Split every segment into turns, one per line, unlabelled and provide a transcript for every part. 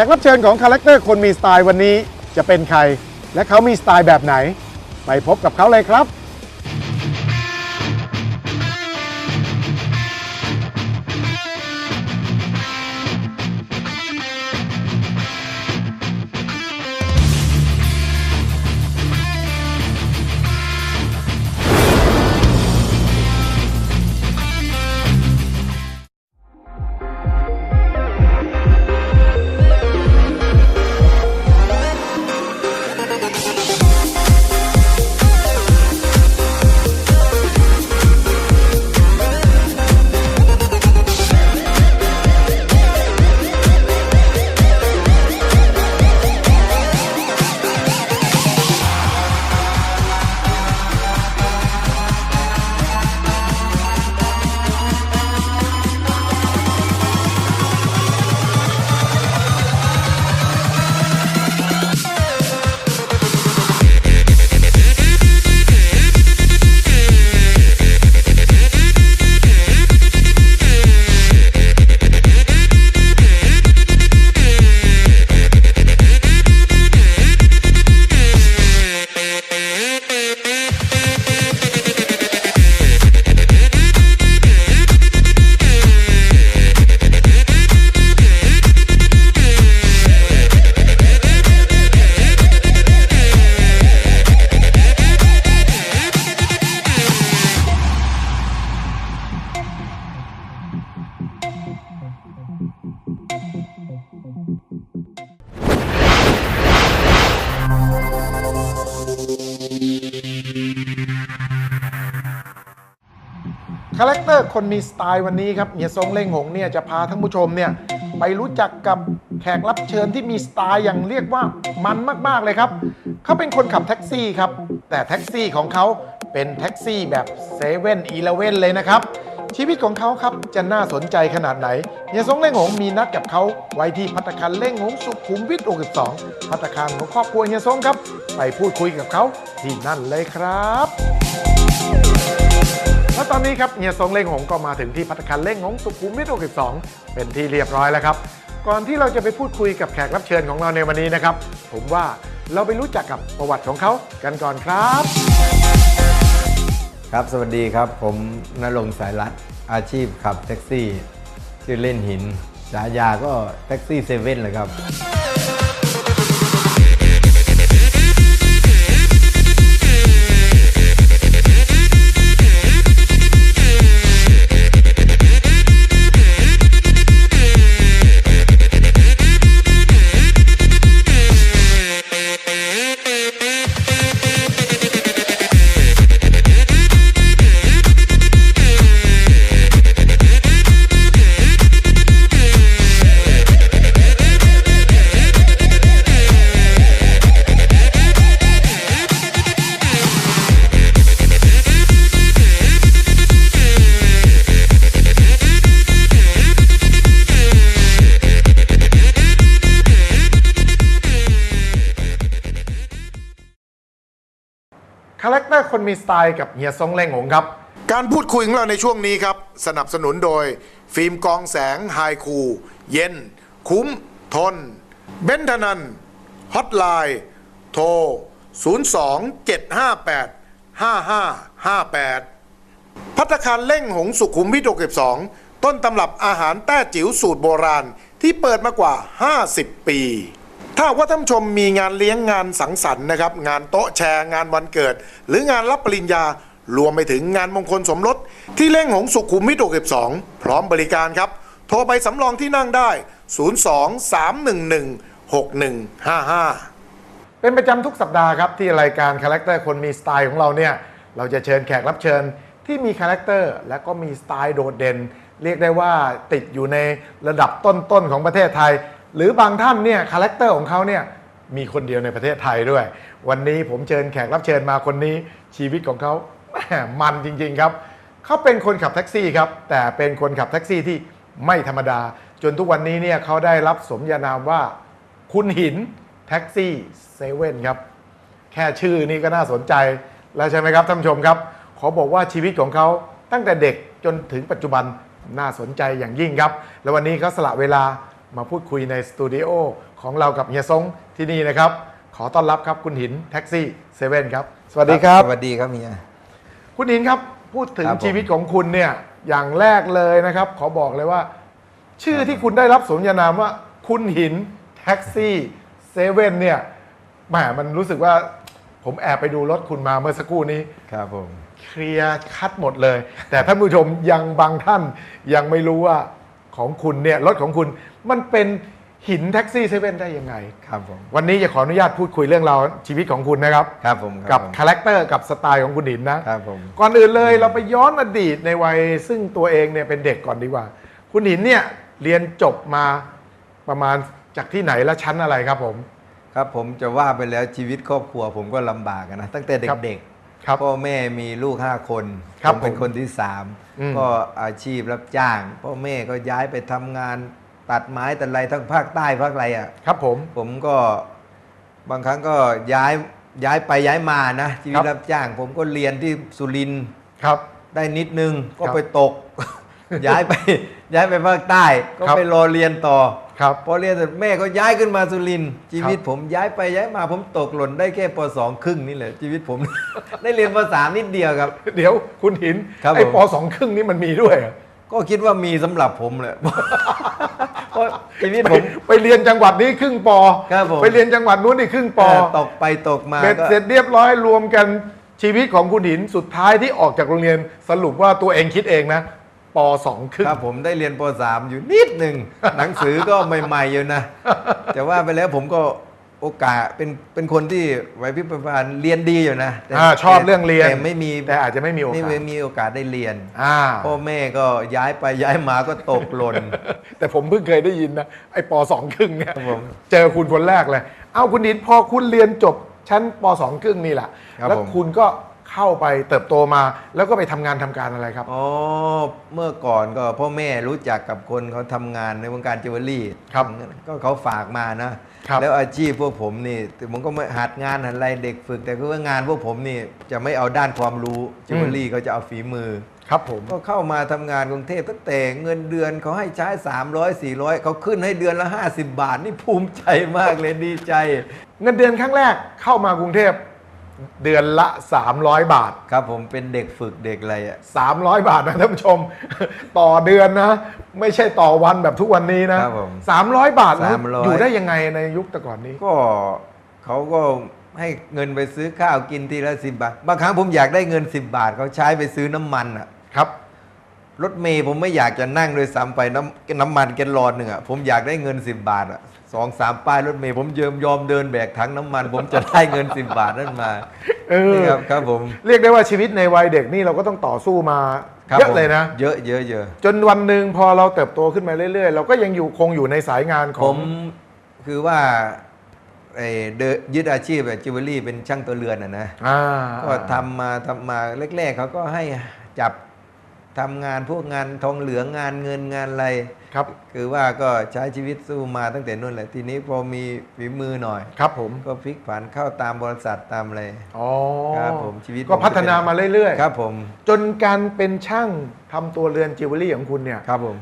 ขกรับเชิญของคาแรคเตอร์คนมีสไตล์วันนี้จะเป็นใคร และเขามีสไตล์แบบไหน ไปพบกับเขาเลยครับ คาแรคเตอร์คนมีสไตล์วันนี้ครับเฮียทรงเล่งหงเนี่ยจะพาท่านผู้ชมเนี่ยไปรู้จักกับแขกรับเชิญที่มีสไตล์อย่างเรียกว่ามันมากๆเลยครับ เขาเป็นคนขับแท็กซี่ครับ แต่แท็กซี่ของเขาเป็นแท็กซี่แบบเซเว่นอีเลเว่นเลยนะครับ ชีวิตของเขาครับจะน่าสนใจขนาดไหนเฮียทรงเล่งหงมีนัดกับเขาไว้ที่พัตคารเล่งหงสุขุมวิท62พัตคารของครอบครัวเฮียทรงครับ ไปพูดคุยกับเขาที่นั่นเลยครับ และตอนนี้ครับเฮียทรงเล่งหงก็มาถึงที่พัตตาคารเล่งหงสุขุมวิท62เป็นที่เรียบร้อยแล้วครับ ก่อนที่เราจะไปพูดคุยกับแขกรับเชิญของเราในวันนี้นะครับ ผมว่าเราไปรู้จักกับประวัติของเขากันก่อนครับ
ครับสวัสดีครับ ผมนรงค์สายรัตน์อาชีพขับแท็กซี่ ชื่อเล่นหินฉายาก็แท็กซี่เซเว่นเลยครับ
คนมีสไตล์กับเฮียทรงเล่งหงครับ การพูดคุยของเราในช่วงนี้ครับ สนับสนุนโดย ฟิล์มกองแสงไฮคู เย็น คุ้ม ทน เบนทนันฮอตไลน์โทร 02 758 5558 พัตคารเล่งหงสุขุมวิท62 ต้นตำรับอาหารแต้จิ๋วสูตรโบราณที่เปิดมากว่า 50 ปี ถ้าว่าท่านชมมีงานเลี้ยงงานสังสรรค์นะครับ งานโต๊ะแชร์งานวันเกิด หรืองานรับปริญญารวมไปถึงงานมงคลสมรส ที่เล่งหงสุขุมวิท62 พร้อมบริการครับ โทรไปสำรองที่นั่งได้ 02 311 6155 เป็นประจำทุกสัปดาห์ครับ ที่รายการคาแรคเตอร์คนมีสไตล์ของเราเนี่ย เราจะเชิญแขกรับเชิญที่มีคาแรคเตอร์และก็มีสไตล์โดดเด่น เรียกได้ว่าติดอยู่ในระดับต้นๆของประเทศไทย หรือบางท่านเนี่ยคาแรคเตอร์ของเขาเนี่ยมีคนเดียวในประเทศไทยด้วย วันนี้ผมเชิญแขกรับเชิญมาคนนี้ชีวิตของเขาแหมมันจริงๆครับ เขาเป็นคนขับแท็กซี่ครับ แต่เป็นคนขับแท็กซี่ที่ไม่ธรรมดา จนทุกวันนี้เนี่ยเขาได้รับสมญานามว่า คุณหินแท็กซี่เซเว่นครับ แค่ชื่อนี่ก็น่าสนใจแล้วใช่ไหมครับท่านผู้ชมครับ ขอบอกว่าชีวิตของเขาตั้งแต่เด็กจนถึงปัจจุบันน่าสนใจอย่างยิ่งครับ และวันนี้เขาสละเวลา มาพูดคุยในสตูดิโอของเรากับเฮียซงที่นี่นะครับ ขอต้อนรับครับคุณหินแท็กซี่เซเว่นครับ สวัสดีครับ
สวัสดีครับเฮีย
คุณหินครับพูดถึง
ครับผม
ชีวิตของคุณเนี่ยอย่างแรกเลยนะครับ ขอบอกเลยว่า ชื่อที่คุณได้รับสมญานามว่า คุณหินแท็กซี่เซเว่นเนี่ยแหมมันรู้สึกว่าผมแอบไปดูรถคุณมาเมื่อสักครู่นี้
ครับผม
เคลียร์คัดหมดเลย แต่ท่านผู้ชมยังบางท่านยังไม่รู้ว่า ของคุณเนี่ยรถของคุณมันเป็นหินแท็กซี่เซเว่นได้ยังไง
ครับผม
วันนี้จะขออนุญาตพูดคุยเรื่องราวชีวิตของคุณนะครับ
ครับผม
กับ
ผม
คาแรคเตอร์กับสไตล์ของคุณหินนะ
ครับผม
ก่อนอื่นเลยเราไปย้อนอดีตในวัยซึ่งตัวเองเนี่ยเป็นเด็กก่อนดีกว่า คุณหินเนี่ยเรียนจบมาประมาณจากที่ไหนและชั้นอะไรครับผม
ครับผมจะว่าไปแล้วชีวิตครอบครัวผมก็ลำบากอะนะตั้งแต่
ครับ
เด็ก
ครับ
ๆพ่อแม่มีลูกห้าคน
ครับ
ผมเป็น
ผม
คนที่สาม
อืม
ก็อาชีพรับจ้าง พ่อแม่ก็ย้ายไปทำงานตัดไม้ตัดอะไรทั้งภาคใต้ภาคอะไรอะ
ครับผม
ผมก็บางครั้งก็ย้ายย้ายไปย้ายมานะชีวิ
ครั
ต
บ
รับจ้าง ผมก็เรียนที่สุรินทร์
ครับ
ได้นิดนึงก็
ครับ
ไปตก ย้ายไป ย้ายไปภาคใต้ ก็
ครับ
ไปรอเรียนต่อ
ครับ
พอเรียนเสร็จแม่ก็ย้ายขึ้นมาสุรินทร์ชีวิต
ครับ
ผมย้ายไปย้ายมาผมตกหล่นได้แค่ปสองครึ่งนี่แหละชีวิตผม ได้เรียนปสามนิดเดียวครับ
เดี๋ยวคุณหิน
ครับ
ไอ้
ผม
ปสองครึ่งนี่มันมีด้วยเหรอ
ก็คิดว่ามีสำหรับผมแหละ เพราะชีวิต
ไป
ผม
ไปเรียนจังหวัดนี้ครึ่งปอ
ครับผม
ไปเรียนจังหวัดนู้นนี่ครึ่งปอ
เออตกไปตกมา
เบ็ด
ก็
เสร็จเรียบร้อยรวมกันชีวิตของคุณหินสุดท้ายที่ออกจากโรงเรียนสรุปว่าตัวเองคิดเองนะป สองครึ่ง
ครับผมได้เรียนปสามอยู่นิดหนึ่งหนังสือก็ใหม่ๆอยู่นะ แต่ว่าไปแล้วผมก็โอกาสเป็นเป็นคนที่ไหวพริบปานเรียนดีอยู่นะแต่
อ่าชอบเรื่องเรียน
แต่ไม่มี
แต่อาจจะไม่มีโอกาส
ไม่มีโอกาสได้เรียน
อ่า
พ่อแม่ก็ย้ายไปย้ายมาก็ตกหล่น
แต่ผมเพิ่งเคยได้ยินนะไอ้ปสองครึ่งเนี่ย
ครับผม
เจอคุณคนแรกเลย เอาคุณหินพอคุณเรียนจบชั้นปสองครึ่งนี่แหละ
ครับ
แล้ว
ผม
คุณก็ เข้าไปเติบโตมา แล้วก็ไปทำงานทำการอะไรครับ
อ๋อ เมื่อก่อนก็พ่อแม่รู้จักกับคนเขาทำงานในวงการจิวเวลรี่
ครับ
ก็เขาฝากมานะ
ครับ
แล้วอาชีพพวกผมนี่ผมก็ไม่หัดงานหัดอะไรเด็กฝึก แต่คือว่างานพวกผมนี่จะไม่เอาด้านความรู้จิวเวลรี่เขาจะเอาฝีมือ
ครับผม
ก็เข้ามาทำงานกรุงเทพตั้งแต่เงินเดือนเขาให้ใช้ 300 400 เขาขึ้นให้เดือนละ 50 บาท นี่ภูมิใจมากเลยดีใจ
เงินเดือนครั้งแรกเข้ามากรุงเทพ เดือนละ 300 บาท
ครับผมเป็นเด็กฝึกเด็กอะไรอะ
300 บาทนะท่านผู้ชม ต่อเดือนนะ ไม่ใช่ต่อวันแบบทุกวันนี้นะครับ
ผม
300บาทแล้ว
300
อยู่ได้ยังไงในยุคแต่ก่อนนี้
ก็เขาก็ให้เงินไปซื้อข้าวกินทีละสิบบาท บางครั้งผมอยากได้เงิน 10 บาทเขาใช้ไปซื้อน้ำมันอะ
ครับ
รถเมย์ผมไม่อยากจะนั่งโดยซ้ำไปน้ำน้ำมันแกนลอนหนึ่งอะผมอยากได้เงิน 10 บาทอะ สองสามป้ายรถเมย์ผมเยิมยอมเดินแบกถังน้ำมัน ผมจะได้เงิน10บาทนั่นมา
เออ
นี่ครับครับผม
เรียกได้ว่าชีวิตในวัยเด็กนี่เราก็ต้องต่อสู้มา
ครับ
เยอะ
ผม
เลยนะ
เยอะเยอะเยอะ
จนวันหนึ่งพอเราเติบโตขึ้นมาเรื่อยๆ เราก็ยังอยู่คงอยู่ในสายงานข
ผ
อง
มคือว่าไอ้เดอะยึดอาชีพแบบจิวเวลรี่เป็นช่างตัวเรือนอะนะ
อ่า
ก็ทำมาทำมาแรกๆเขาก็ให้จับ ทำงานพวกงานทองเหลืองงานเงินงานอะไร
ครับ
คือว่าก็ใช้ชีวิตสู้มาตั้งแต่นู่นแหละทีนี้พอมีฝีมือหน่อย
ครับผม
ก็พลิกผันเข้าตามบริษัทตามอะไร
อ๋อ
ครับผมชีวิต
ก็พัฒนามาเรื่อย
ครับ ผม
ๆจนการเป็นช่างทำตัวเรือนจิวเวลรี่ของคุณเนี่ย
ครับผม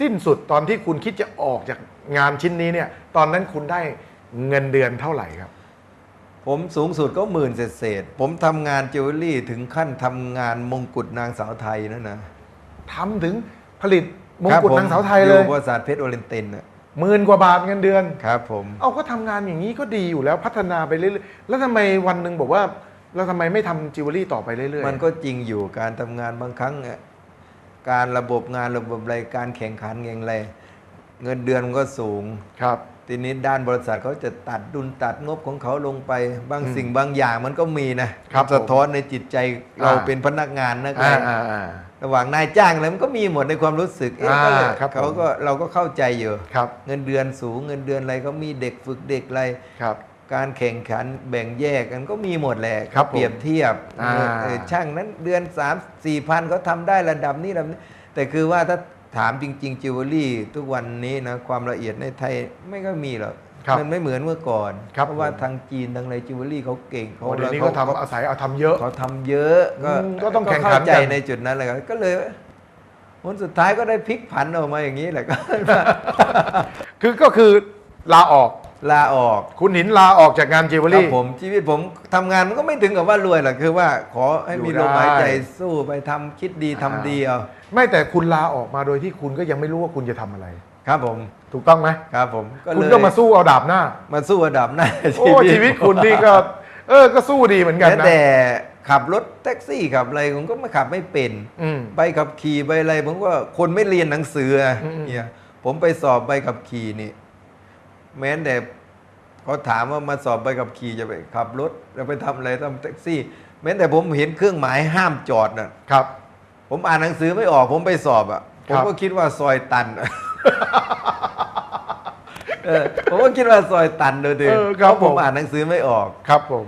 สิ้นสุดตอนที่คุณคิดจะออกจากงานชิ้นนี้เนี่ย ตอนนั้นคุณได้เงินเดือนเท่าไหร่ครับ
ผมสูงสุดก็หมื่นเศษๆผมทำงานจิวเวลรี่ถึงขั้นทำงานมงกุฎนางสาวไทยนั่นนะ
ทำถึงผลิตมง
ครับ
กุฎ
ผ
นางสาวไทยเลย
อบริษัทเพชรโอเรนตินน่ะ
หมื่นกว่าบาทเงินเดือน
ครับผม
เอาก็ทำงานอย่างนี้ก็ดีอยู่แล้วพัฒนาไปเรื่อยๆแล้วทำไมวันหนึ่งบอกว่าเราทำไมไม่ทำจิวเวลรี่ต่อไปเรื่อยๆ
มันก็จริงอยู่การทำงานบางครั้งอะการระบบงานระบบอะไรการแข่งขันเองอะไรเงินเดือนมันก็สูง
ครับ
ทีนี้ด้านบริษัทเขาจะตัดดุลตัดงบของเขาลงไป บาง
อืม
สิ่งบางอย่างมันก็มีนะครับสะท้อนในจิตใจเรา
อ่า
เป็นพนักงานนะค
อ่า
รับ
อ่าอ่า
ระหว่างนายจ้างอะไรมันก็มีหมดในความรู้สึกเอ๊ะ
อ่า
ก็เลย
ครับผม
เขาก็เราก็เข้าใจอยู่
ครับ
เงินเดือนสูงเงินเดือนอะไรเขามีเด็กฝึกเด็กอะไร
ครับ
การแข่งขันแบ่งแยกกันก็มีหมดแหละ
ครับผม
เปรียบเทียบ
อ่า
เออช่างนั้นเดือน 3 4พันเขาทำได้ระดับนี้ระดับนี้ แต่คือว่าถ้าถามจริง ๆจิวเวลรี่ทุกวันนี้นะความละเอียดในไทยไม่ก็มีหรอก
ครับ
มันไม่เหมือนเมื่อก่อน
ครับ
เพราะว่า
ผม
ทางจีนทางอะไรจิวเวลรี่เขาเก่ง
โอ้เดี๋ยวนี้ก็ทำอาศัยเอาทำเยอะ
เขาทำเยอะก็
อืมก็ต้องแข่งขันกัน
เข้าใจในจุดนั้นเลยครับก็เลยผลสุดท้ายก็ได้พลิกผันออกมาอย่างนี้แหละก็
คือก็คือลาออก
ลาออก
คุณหินลาออกจากงานจิวเวล
ครั
รี่
บผมชีวิตผมทำงานมันก็ไม่ถึงกับว่ารวยหรอกคือว่าขอให้มี
อยู่
ลมหายใจ
ได้
สู้ไปทำคิดดีทำดีเอา
ไม่แต่คุณลาออกมาโดยที่คุณก็ยังไม่รู้ว่าคุณจะทำอะไร
ครับผม
ถูกต้องไหม
ครับผมก็
คุณ
เลย
ก็มาสู้เอาดาบหน้า
มาสู้ระดับหน้า
โอ้ชีวิตคุณนี่ก็ เออก็สู้ดีเหมือนกัน
แม้
นะ
แต่ขับรถแท็กซี่ขับอะไรผมก็ไม่ขับไม่เป็น
อืม
ใบขับขี่ใบอะไรผมก็คนไม่เรียนหนังสืออะ
อืม
เนี่ยผมไปสอบใบขับขี่นี่ แม้แต่เขาถามว่ามาสอบใบขับขี่จะไปขับรถจะไปทำอะไรทำแท็กซี่ แม้แต่ผมเห็นเครื่องหมายห้ามจอดน่ะ
ครับ
ผมอ่านหนังสือไม่ออกผมไปสอบอะ
ค
ผ
รั
ม
บ
ก็คิดว่าซอยตัน เออผมก็คิดว่าซอยตันโดยเดียว
เออครับ
เพราะผม
ผม
อ่านหนังสือไม่ออก
ครับผม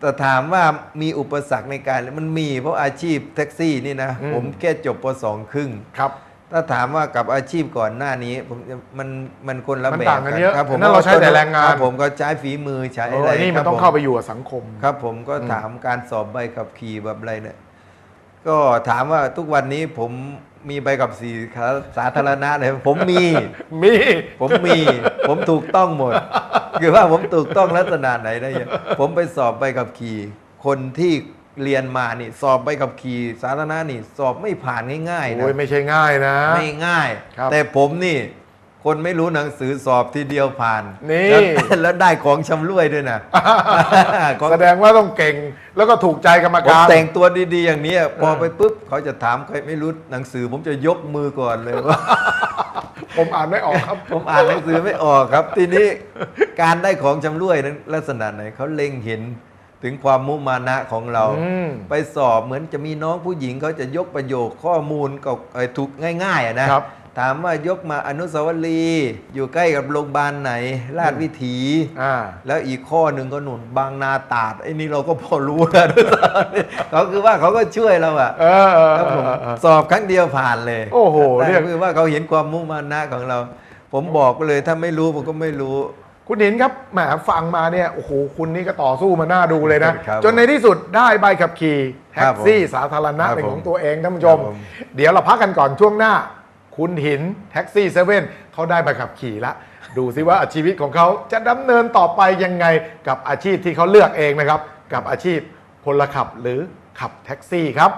แต่ถามว่ามีอุปสรรคในการมันมีเพราะอาชีพแท็กซี่นี่นะ
อืม
ผมแค่จบปสองครึ่ง
ครับ
ถ้าถามว่ากับอาชีพก่อนหน้านี้ผมจะมันมันคนละ
มัน
แบบ
ต่างกันเยอะ
ครับผม
นั่นเราใช้แต่แรงงาน
คบผมก็ใช้ฝีมือใช้
เอ
อะไร
อนี่มัน
ครับ
ต้อง
ผ
เข้าไปอยู่กับสังคม
ครับผมก็
อืม
ถามการสอบใบขับขี่แบบอะไรเนี่ย ก็ถามว่าทุกวันนี้ผมมีใบขับขี่สาธารณะเลยผมมี
มี
ผมมี ผมถูกต้องหมด คือว่าผมถูกต้องลักษณะไหนได้ยังผมไปสอบใบขับขี่ คนที่เรียนมานี่ สอบใบขับขี่สาธารณะนี่ สอบไม่ผ่านง่ายๆนะ
โอ้ยไม่ใช่ง่ายนะ
ไม่ง่าย
ครับ
แต่ผมนี่ คนไม่รู้หนังสือสอบทีเดียวผ่าน
นี่
แล้วแล้วได้ของชำร่วยด้วยนะ ของ
แสดงว่าต้องเก่งแล้วก็ถูกใจกรรม
ผม
การ
แต่งตัวดีๆ อย่างนี้พอไปปุ๊บเขาจะถามใครไม่รู้หนังสือ ผมจะยกมือก่อนเลยว่า
ผมอ่านไม่ออกครับ
ผมอ่านหนังสือไม่ออกครับ ทีนี้การได้ของชำร่วยนั้นลักษณะไหนเขาเล็งเห็นถึงความมุมานะของเรา
อืม
ไปสอบเหมือนจะมีน้องผู้หญิงเขาจะยกประโยคข้อมูลกับเอ่อถูกง่ายๆอะนะครับ ถามว่ายกมาอนุสาวรีย์อยู่ใกล้กับโรงพยาบาลไหนลาดวิถี
อ่า
แล้วอีกข้อหนึ่งก็หนุนบางนาตราดไอ้นี่เราก็พอรู้นะด้วยซ้ำเขาคือว่าเขาก็ช่วยเราอะ
เออเออ
ครับ
เอ
ผม
อเออ
สอบครั้งเดียวผ่านเลย
โอ้โหเรี
เรี
ย
ย
ก
กคือว่าเขาเห็นความมุมานะของเรา ผมบอกไปเลยถ้าไม่รู้ผมก็ไม่รู้
คุณหินครับแหมฟังมาเนี่ยโอ้โหคุณนี่ก็ต่อสู้มาหน้าดูเลยนะ
ครับ
จนในที่สุดได้ใบขับขี่แท็
ครั
ก
บผม
ซี่ สาธารณะ
ครับ
เป็นของ
ผม
ตัวเองท่านผู้ชม
ครับผม
เดี๋ยวเราพักกันก่อนช่วงหน้า คุณหินแท็กซี่เซเว่นเขาได้ใบขับขี่ละ ดูซิว่าชีวิตของเขาจะดำเนินต่อไปยังไงกับอาชีพที่เขาเลือกเองนะครับ กับอาชีพพลขับหรือขับแท็กซี่ครับ